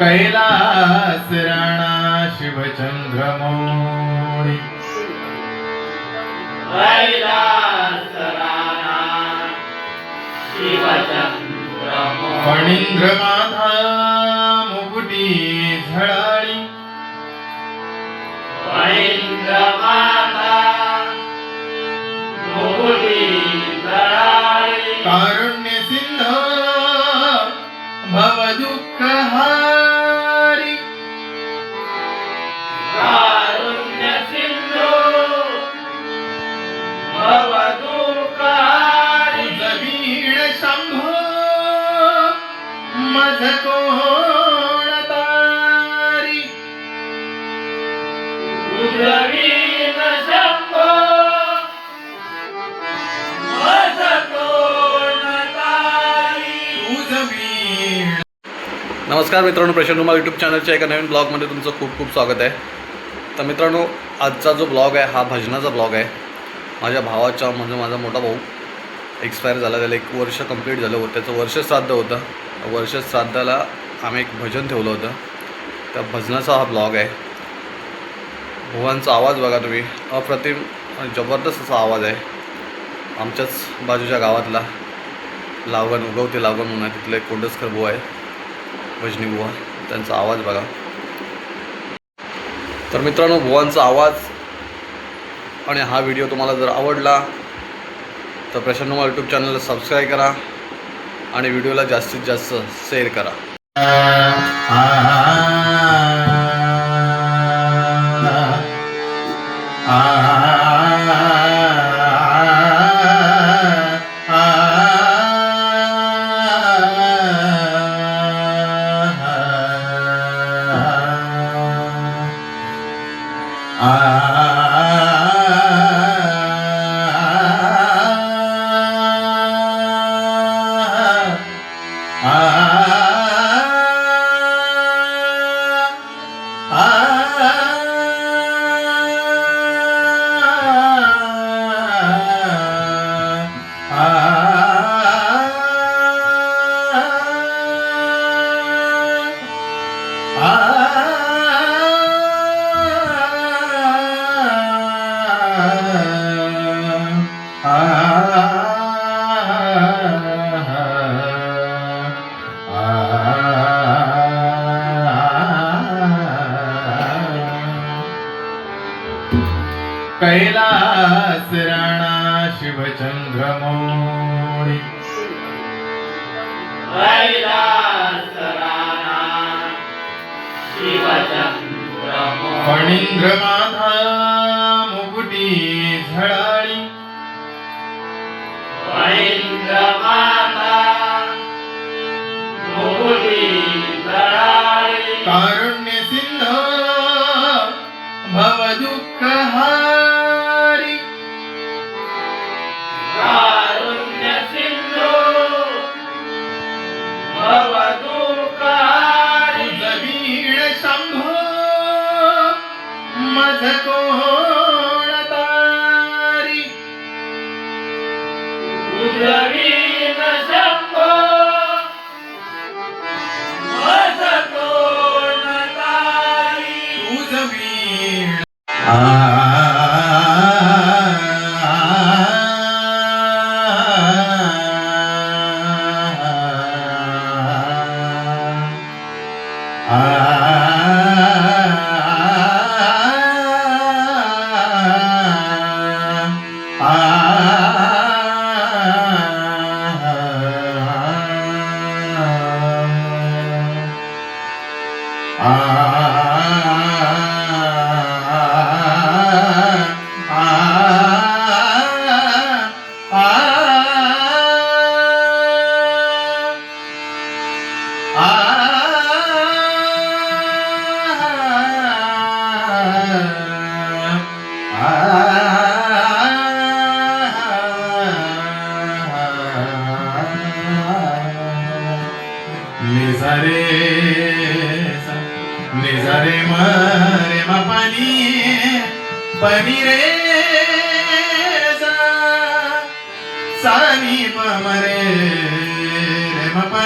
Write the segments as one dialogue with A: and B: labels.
A: कैलास राणा शिवचंद्र मोरी। फणींद्र माथा मुकुटी झळाळी। कारुण्य सिंध भव दुःख मज कोण तारी
B: नमस्कार मित्रांनो प्रशांत कुमार यूट्यूब चॅनलच्या एका नवीन ब्लॉगमध्ये तुमचं खूप खूप स्वागत आहे. तर मित्रांनो आजचा जो ब्लॉग आहे हा भजनाचा ब्लॉग आहे. माझ्या भावाचा म्हणजे माझा मोठा भाऊ एक्सपायर झाला त्याला एक वर्ष कंप्लीट झालं होतं. त्याचं वर्ष श्राद्ध होतं. वर्ष श्राद्धाला आम्ही एक भजन ठेवलं होतं. त्या भजनाचा हा ब्लॉग आहे. भुवांचा आवाज बघा तुम्ही. अप्रतिम आणि जबरदस्त असा आवाज आहे. आमच्याच बाजूच्या गावातला लावगण उगवते लावगण म्हणून आहे. तिथलं एक कोंडसकर बुवा आहे. भजनी बुवा. त्यांचा आवाज बघा. तर मित्रांनो बुवांचा आवाज आणि हा व्हिडिओ तुम्हाला जर आवडला तर प्रशांत नुमा यूट्यूब चॅनलला सबस्क्राईब करा. आणि व्हिडिओला जास्तीत जास्त शेअर करा.
A: कैलास राणा शिवचंद्र मोरी। फणींद्र माथा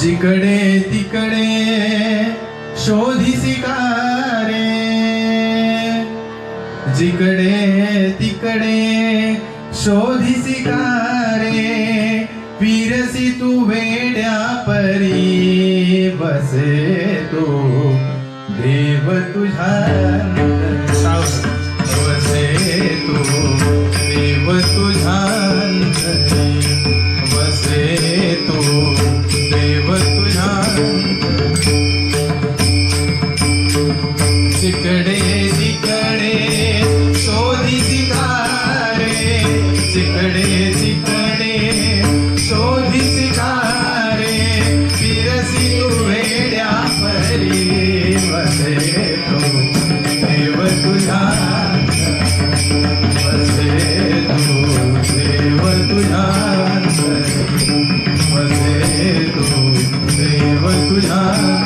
A: जिकडे तिकडे शोधी कारे जिकडे तिकडे शोधी कारे फिरसी तू वेड्या परी, बसे तो देव तुझा बुझान tonight.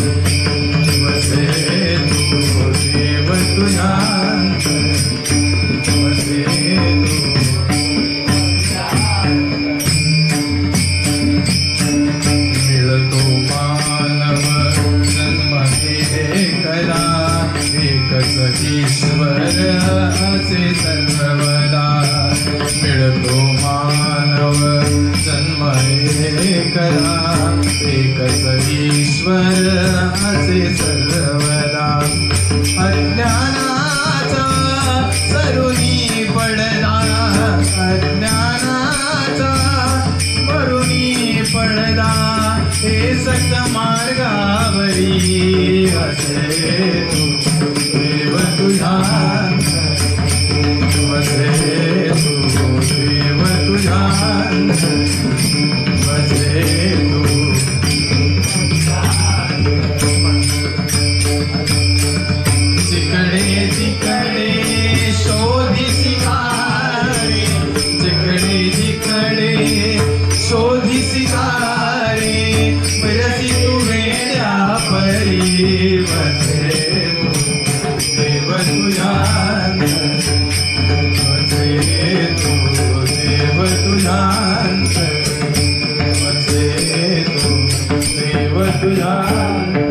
A: असे सर्वदा मिळतो मानव जन्म करा. एकच ईश्वर असे सर्वदा अज्ञानाचा सरुणी पडदा अज्ञानाचा मरुणी पडदा हे सक्त मार्गावरी असे but you. chorar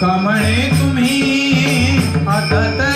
A: तुका म्हणे तुम्ही आता